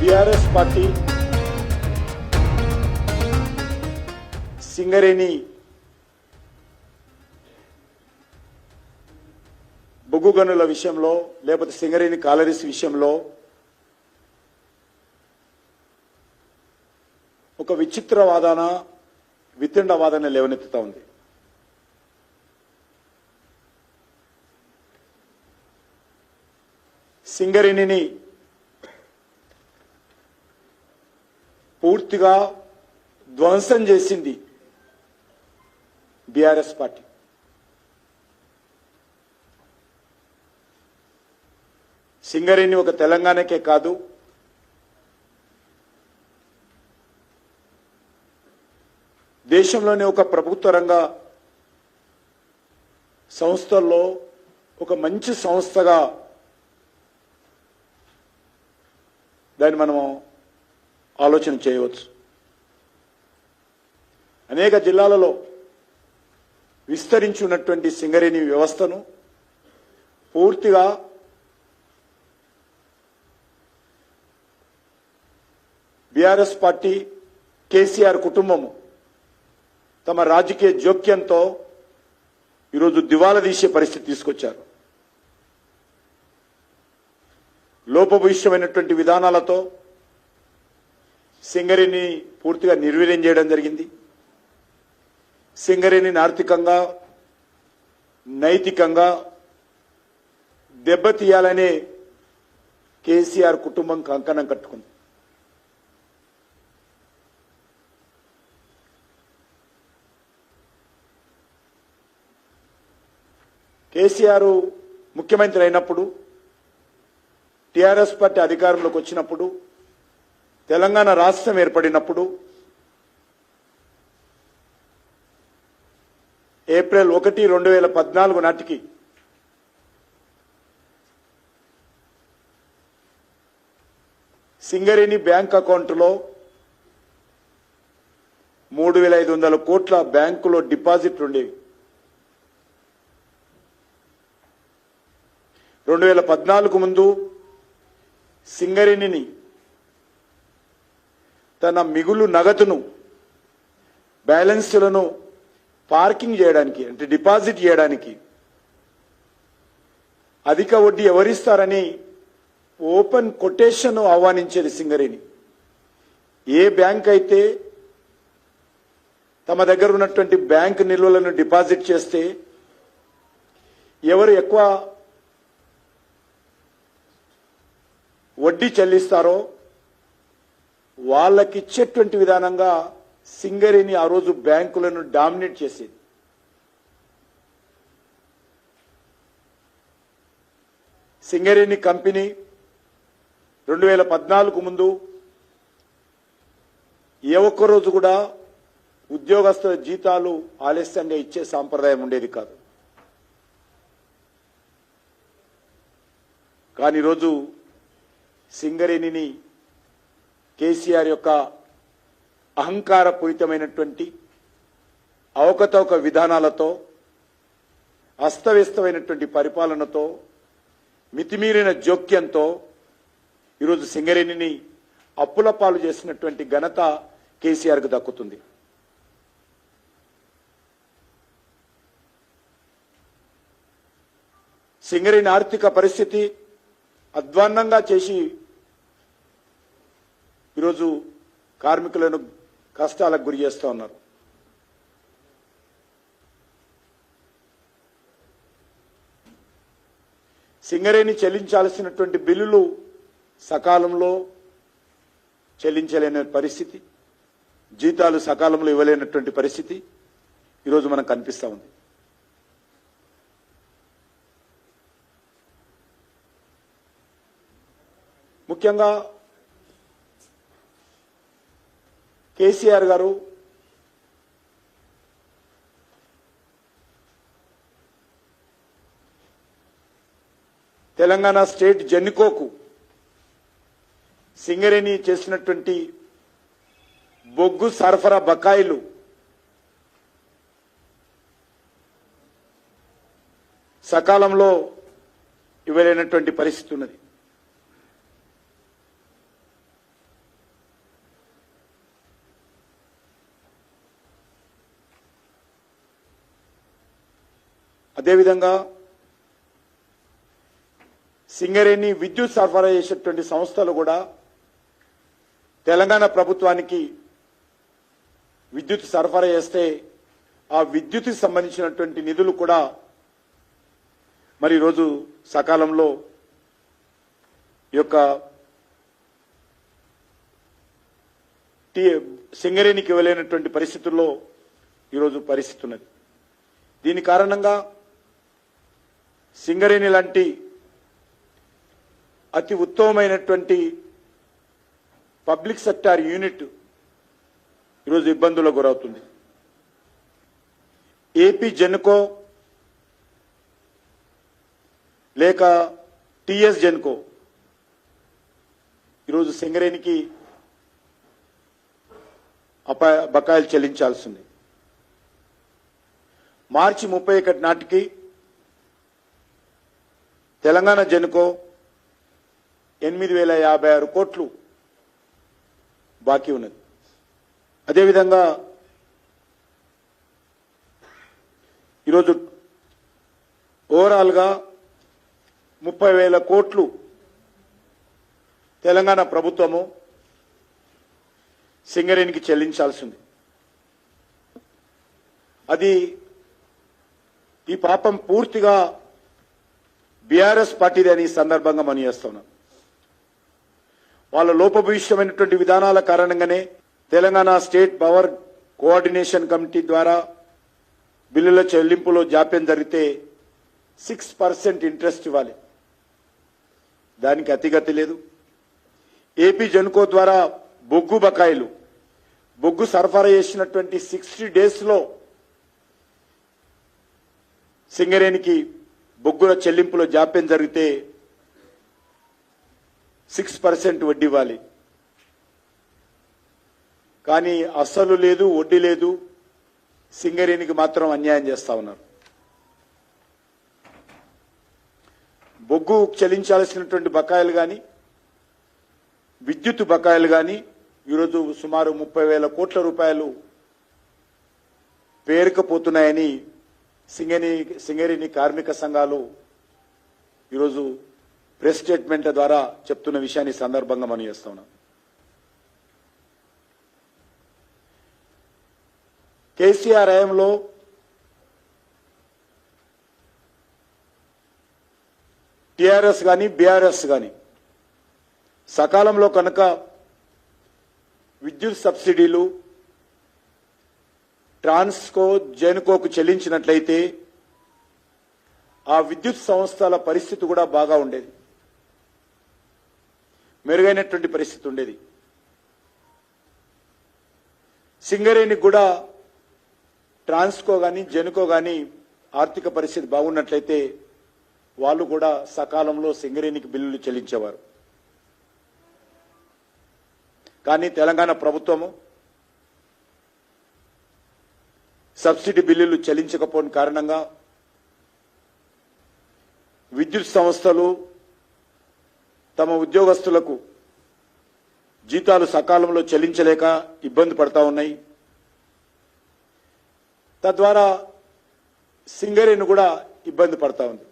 BRS party Singareni బొగ్గు గనుల విషయంలో లేకపోతే సింగరేణి కాలరీస్ విషయంలో ఒక విచిత్ర వాదన వితండ వాదన లేవనెత్తుతా ఉంది. సింగరేణిని పూర్తిగా ధ్వంసం చేసింది బీఆర్ఎస్ పార్టీ. సింగరేణి ఒక తెలంగాణకే కాదు దేశంలోనే ఒక ప్రభుత్వ రంగ సంస్థల్లో ఒక మంచి సంస్థగా దాన్ని మనము ఆలోచన చేయవచ్చు. అనేక జిల్లాలలో విస్తరించున్నటువంటి సింగరేణి వ్యవస్థను పూర్తిగా బీఆర్ఎస్ పార్టీ కేసీఆర్ కుటుంబము తమ రాజకీయ జోక్యంతో ఈరోజు దివాలా తీసే పరిస్థితి తీసుకొచ్చారు. లోపభూయిష్టమైనటువంటి విధానాలతో సింగరేణిని పూర్తిగా నిర్వీర్యం చేయడం జరిగింది. సింగరేణిని ఆర్థికంగా నైతికంగా దెబ్బతీయాలనే కేసీఆర్ కుటుంబం కంకణం కట్టుకుంది. కేసీఆర్ ముఖ్యమంత్రి అయినప్పుడు టీఆర్ఎస్ పార్టీ అధికారంలోకి వచ్చినప్పుడు తెలంగాణ రాష్ట్రం ఏర్పడినప్పుడు ఏప్రిల్ ఒకటి రెండు వేల పద్నాలుగు నాటికి సింగరేణి బ్యాంక్ అకౌంట్లో మూడు వేల ఐదు వందల కోట్ల బ్యాంకులో డిపాజిట్లు ఉండేవి రెండు వేల పద్నాలుగు ముందు సింగరేణిని తన మిగులు నగదును బ్యాలెన్స్లను పార్కింగ్ చేయడానికి అంటే డిపాజిట్ చేయడానికి అధిక వడ్డీ ఎవరిస్తారని ఓపెన్ కొటేషన్ ఆహ్వానించేది సింగరేణి. ఏ బ్యాంక్ అయితే తమ దగ్గర ఉన్నటువంటి బ్యాంక్ నిల్వలను డిపాజిట్ చేస్తే ఎవరు ఎక్కువ వడ్డీ చెల్లిస్తారో వాళ్ళకిచ్చేటువంటి విధానంగా సింగరేణి ఆ రోజు బ్యాంకులను డామినేట్ చేసేది. సింగరేణి కంపెనీ రెండు వేల పద్నాలుగు ముందు ఏ ఒక్క రోజు కూడా ఉద్యోగస్తుల జీతాలు ఆలస్యంగా ఇచ్చే సాంప్రదాయం ఉండేది కాదు. కానీ ఈరోజు సింగరేణిని కేసీఆర్ యొక్క అహంకారపూరితమైనటువంటి అవకతవక విధానాలతో అస్తవ్యస్తమైనటువంటి పరిపాలనతో మితిమీరిన జోక్యంతో ఈరోజు సింగరేణిని అప్పుల పాలు చేసినటువంటి ఘనత కేసీఆర్కు దక్కుతుంది. సింగరేణి ఆర్థిక పరిస్థితి అధ్వాన్నంగా చేసి ఈరోజు కార్మికులను కష్టాలకు గురి చేస్తూ ఉన్నారు. సింగరేణి చెల్లించాల్సినటువంటి బిల్లులు సకాలంలో చెల్లించలేని పరిస్థితి జీతాలు సకాలంలో ఇవ్వలేనటువంటి పరిస్థితి ఈరోజు మనకు కనిపిస్తూ ఉంది. ముఖ్యంగా కేసీఆర్ గారు తెలంగాణ స్టేట్ జెన్కోకు సింగరేణి చేసినటువంటి బొగ్గు సరఫరా బకాయిలు సకాలంలో ఇవ్వలేనటువంటి పరిస్థితి ఉన్నది. అదేవిధంగా సింగరేణి విద్యుత్ సరఫరా చేసేటువంటి సంస్థలు కూడా తెలంగాణ ప్రభుత్వానికి విద్యుత్ సరఫరా చేస్తే ఆ విద్యుత్కి సంబంధించినటువంటి నిధులు కూడా మరి ఈరోజు సకాలంలో ఈ యొక్క సింగరేణికి వెళ్ళినటువంటి పరిస్థితుల్లో ఈరోజు పరిస్థితి ఉన్నది దీని కారణంగా సింగరేణి లాంటి అతి ఉత్తమమైనటువంటి పబ్లిక్ సెక్టార్ యూనిట్ ఈరోజు ఇబ్బందులకు గురవుతుంది. ఏపీ జెన్కో లేక టిఎస్ జెన్కో ఈరోజు సింగరేణికి అపా బకాయిలు చెల్లించాల్సింది. మార్చి ముప్పై ఒకటి నాటికి తెలంగాణ జనుకో ఎనిమిది వేల యాభై ఆరు కోట్లు బాకీ ఉన్నది. అదేవిధంగా ఈరోజు ఓవరాల్గా ముప్పై వేల కోట్లు తెలంగాణ ప్రభుత్వము సింగరేణికి చెల్లించాల్సింది. అది ఈ పాపం పూర్తిగా బీఆర్ఎస్ పార్టీది అని ఈ సందర్భంగా మనం చేస్తున్నాం. వాళ్ళ లోపభూయిష్టమైనటువంటి విధానాల కారణంగానే Telangana state power coordination committee ద్వారా బిల్లుల చెల్లింపులో జాప్యం జరిగితే సిక్స్ పర్సెంట్ ఇంట్రెస్ట్ ఇవ్వాలి. దానికి అతిగతి లేదు. ఏపీ జనుకో ద్వారా బొగ్గు బకాయిలు బొగ్గు సరఫరా చేసినటువంటి సిక్స్టీ డేస్లో సింగరేణికి బొగ్గుల చెల్లింపులో జాప్యం జరిగితే సిక్స్ పర్సెంట్ వడ్డీ ఇవ్వాలి. కానీ అస్సలు లేదు వడ్డీ లేదు. సింగరేణికి మాత్రం అన్యాయం చేస్తా ఉన్నారు. బొగ్గు చెల్లించాల్సినటువంటి బకాయిలు కానీ విద్యుత్ బకాయిలు కానీ ఈరోజు సుమారు ముప్పై వేల కోట్ల రూపాయలు పేరుకపోతున్నాయని సింగరేణి సింగరేణి కార్మిక సంఘాలు ఈరోజు ప్రెస్ స్టేట్మెంట్ల ద్వారా చెప్తున్న విషయాన్ని సందర్భంగా మనం చేస్తా ఉన్నాం. కేసీఆర్ హయాంలో టిఆర్ఎస్ కానీ బీఆర్ఎస్ కానీ సకాలంలో కనుక విద్యుత్ సబ్సిడీలు ట్రాన్స్కో జెన్కోకు చెల్లించినట్లయితే ఆ విద్యుత్ సంస్థల పరిస్థితి కూడా బాగా ఉండేది. మెరుగైనటువంటి పరిస్థితి ఉండేది. సింగరేణికి కూడా ట్రాన్స్కో కానీ జెన్కో కానీ ఆర్థిక పరిస్థితి బాగున్నట్లయితే వాళ్ళు కూడా సకాలంలో సింగరేణికి బిల్లులు చెల్లించేవారు. కానీ తెలంగాణ ప్రభుత్వము సబ్సిడీ బిల్లులు చెల్లించకపోని కారణంగా విద్యుత్ సంస్థలు తమ ఉద్యోగస్తులకు జీతాలు సకాలంలో చెల్లించలేక ఇబ్బంది పడతా ఉన్నాయి. తద్వారా సింగరేణి కూడా ఇబ్బంది పడతా ఉంది.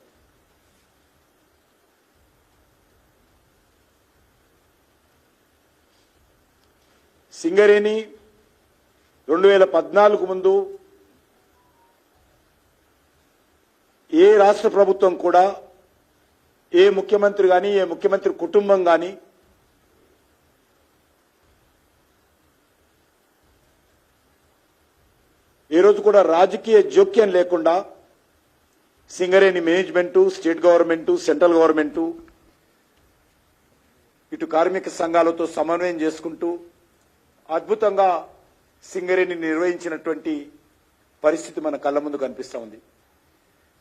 సింగరేణి రెండు వేల పద్నాలుగు ముందు ఏ రాష్ట్ర ప్రభుత్వం కూడా ఏ ముఖ్యమంత్రి కానీ ఏ ముఖ్యమంత్రి కుటుంబం కానీ ఈ రోజు కూడా రాజకీయ జోక్యం లేకుండా Singareni management state government central government ఇటు కార్మిక సంఘాలతో సమన్వయం చేసుకుంటూ అద్భుతంగా సింగరేణి నిర్వహించినటువంటి పరిస్థితి మన కళ్ళ ముందు కనిపిస్తూ ఉంది.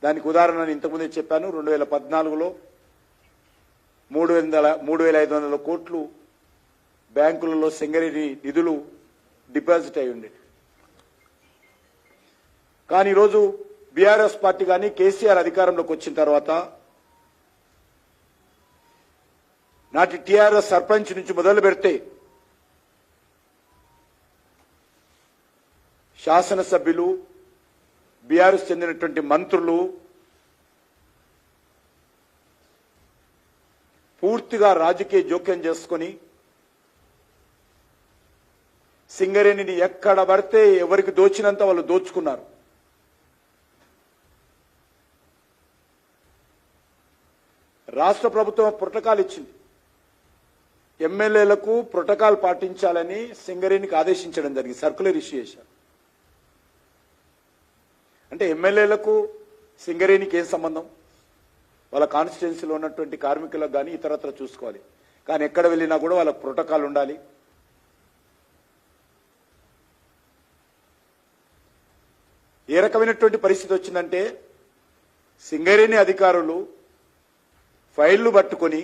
దానికి ఉదాహరణ నేను ఇంతకుముందే చెప్పాను రెండు వేల పద్నాలుగులో మూడు వందల మూడు వేల ఐదు వందల కోట్లు బ్యాంకులలో సింగరేణి నిధులు డిపాజిట్ అయి ఉండేది కానీ ఈరోజు బీఆర్ఎస్ పార్టీ కానీ కేసీఆర్ అధికారంలోకి వచ్చిన తర్వాత నాటి టీఆర్ఎస్ సర్పంచ్ నుంచి మొదలు పెడితే శాసనసభ్యులు బీఆర్ఎస్ చెందినటువంటి మంత్రులు పూర్తిగా రాజకీయ జోక్యం చేసుకుని సింగరేణిని ఎక్కడ పడితే ఎవరికి దోచినంత వాళ్ళు దోచుకున్నారు. రాష్ట్ర ప్రభుత్వం ప్రోటోకాల్ ఇచ్చింది. ఎమ్మెల్యేలకు ప్రోటోకాల్ పాటించాలని సింగరేణికి ఆదేశించడం జరిగింది సర్కులర్ ఇష్యూ చేశారు. అంటే ఎమ్మెల్యేలకు సింగరేణికి ఏం సంబంధం? వాళ్ళ కాన్స్టిట్యున్సీలో ఉన్నటువంటి కార్మికులకు కానీ ఇతరత్ర చూసుకోవాలి. కానీ ఎక్కడ వెళ్ళినా కూడా వాళ్ళకు ప్రోటోకాల్ ఉండాలి. ఏ రకమైనటువంటి పరిస్థితి వచ్చిందంటే సింగరేణి అధికారులు ఫైళ్ళు పట్టుకొని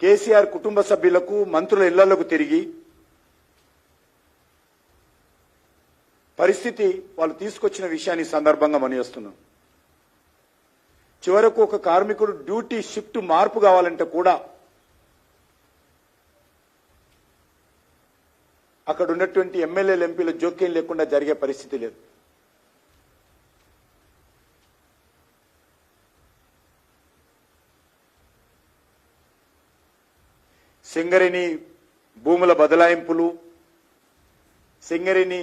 కేసీఆర్ కుటుంబ సభ్యులకు మంత్రుల ఇళ్ళకు తిరిగి పరిస్థితి వాళ్ళు తీసుకొచ్చిన విషయాన్ని సందర్భంగా మనిస్తున్నాం చివరకు ఒక కార్మికుడు డ్యూటీ షిఫ్ట్ మార్పు కావాలంటే కూడా అక్కడ ఉన్నటువంటి ఎమ్మెల్యేలు ఎంపీల జోక్యం లేకుండా జరిగే పరిస్థితి లేదు. సింగరిని భూముల బదలాయింపులు సింగరిని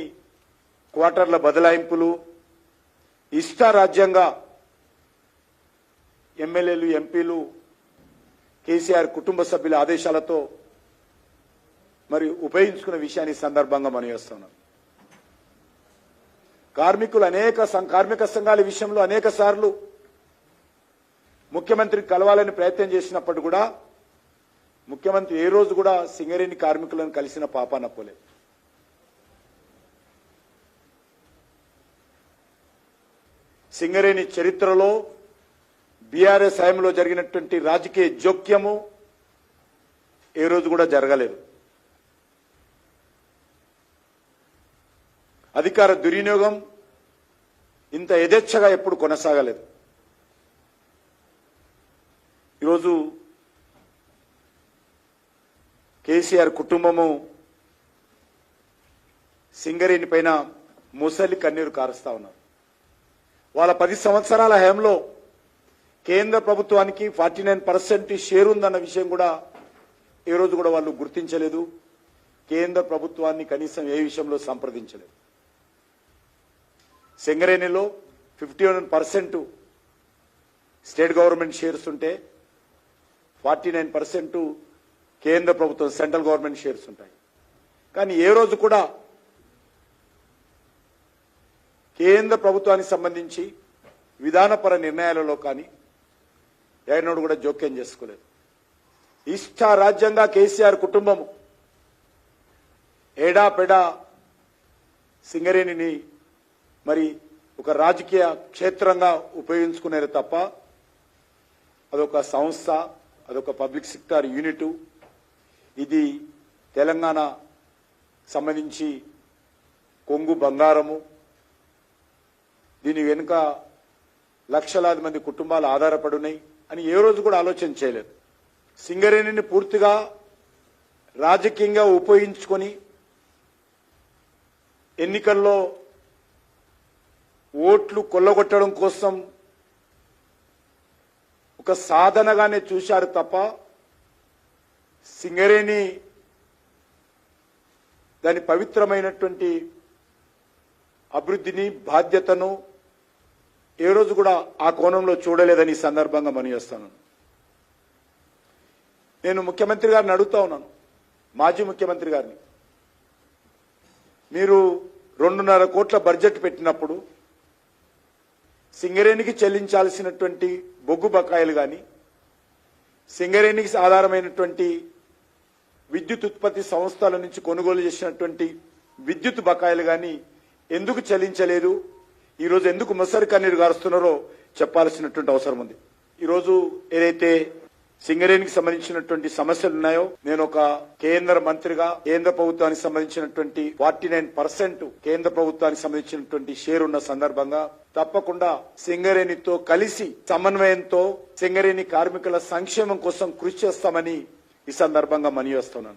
క్వార్టర్ల బదలాయింపులు ఇష్టారాజ్యంగా ఎమ్మెల్యేలు ఎంపీలు కేసీఆర్ కుటుంబ సభ్యుల ఆదేశాలతో మరి ఉపయోగించుకున్న విషయాన్ని సందర్భంగా మనం చేస్తున్నాం. కార్మికులు అనేక సం- కార్మిక సంఘాల విషయంలో అనేక సార్లు ముఖ్యమంత్రికి కలవాలని ప్రయత్నం చేసినప్పుడు కూడా ముఖ్యమంత్రి ఏ రోజు కూడా సింగరేణి కార్మికులను కలిసిన పాపాన సింగరేణి చరిత్రలో బీఆర్ఎస్ హయాంలో జరిగినటువంటి రాజకీయ జోక్యము ఏ రోజు కూడా జరగలేదు. అధికార దుర్వినియోగం ఇంత యథేచ్ఛగా ఎప్పుడు కొనసాగలేదు. ఈరోజు కేసీఆర్ కుటుంబము సింగరేణి పైన ముసలి కన్నీరు కారుస్తా ఉన్నారు వాళ్ళ పది సంవత్సరాల హయాంలో కేంద్ర ప్రభుత్వానికి ఫార్టీ నైన్ పర్సెంట్ షేర్ ఉందన్న విషయం కూడా ఈ రోజు కూడా వాళ్ళు గుర్తించలేదు. కేంద్ర ప్రభుత్వాన్ని కనీసం ఏ విషయంలో సంప్రదించలేదు. సింగరేణిలో fifty one percent state government shares ఉంటే ఫార్టీ నైన్ పర్సెంట్ కేంద్ర ప్రభుత్వం సెంట్రల్ గవర్నమెంట్ షేర్స్ ఉంటాయి. కానీ ఏ రోజు కూడా కేంద్ర ప్రభుత్వానికి సంబంధించి విధానపర నిర్ణయాలలో కానీ ఎవరినోడు కూడా జోక్యం చేసుకోలేదు. ఇష్టారాజ్యంగా కేసీఆర్ కుటుంబము ఏడా పెడా సింగరేణిని మరి ఒక రాజకీయ క్షేత్రంగా ఉపయోగించుకునేది తప్ప అదొక సంస్థ అదొక పబ్లిక్ సెక్టార్ యూనిటు. ఇది తెలంగాణ సంబంధించి కొంగు బంగారము. దీని వెనుక లక్షలాది మంది కుటుంబాలు ఆధారపడి ఉన్నాయి అని ఏ రోజు కూడా ఆలోచన చేయలేదు. సింగరేణిని పూర్తిగా రాజకీయంగా ఉపయోగించుకొని ఎన్నికల్లో ఓట్లు కొల్లగొట్టడం కోసం ఒక సాధనగానే చూశారు తప్ప సింగరేణి దాని పవిత్రమైనటువంటి అభివృద్ధిని బాధ్యతను ఏ రోజు కూడా ఆ కోణంలో చూడలేదని సందర్భంగా మనం నేను ముఖ్యమంత్రి గారిని అడుగుతా ఉన్నాను మాజీ ముఖ్యమంత్రి గారిని. మీరు రెండున్నర కోట్ల బడ్జెట్ పెట్టినప్పుడు సింగరేణికి చెల్లించాల్సినటువంటి బొగ్గు బకాయిలు కానీ సింగరేణికి ఆధారమైనటువంటి విద్యుత్ ఉత్పత్తి సంస్థల నుంచి కొనుగోలు చేసినటువంటి విద్యుత్ బకాయిలు కానీ ఎందుకు చెల్లించలేదు? ఈరోజు ఎందుకు మొసరి కన్నీరు గారుస్తున్నారో చెప్పాల్సినటువంటి అవసరం ఉంది. ఈరోజు ఏదైతే సింగరేణికి సంబంధించినటువంటి సమస్యలు ఉన్నాయో నేను ఒక కేంద్ర మంత్రిగా కేంద్ర ప్రభుత్వానికి సంబంధించినటువంటి ఫార్టీ నైన్ పర్సెంట్ కేంద్ర ప్రభుత్వానికి సంబంధించినటువంటి షేర్ ఉన్న సందర్భంగా తప్పకుండా సింగరేణితో కలిసి సమన్వయంతో సింగరేణి కార్మికుల సంక్షేమం కోసం కృషి చేస్తామని ఈ సందర్భంగా మనవి చేస్తున్నాను.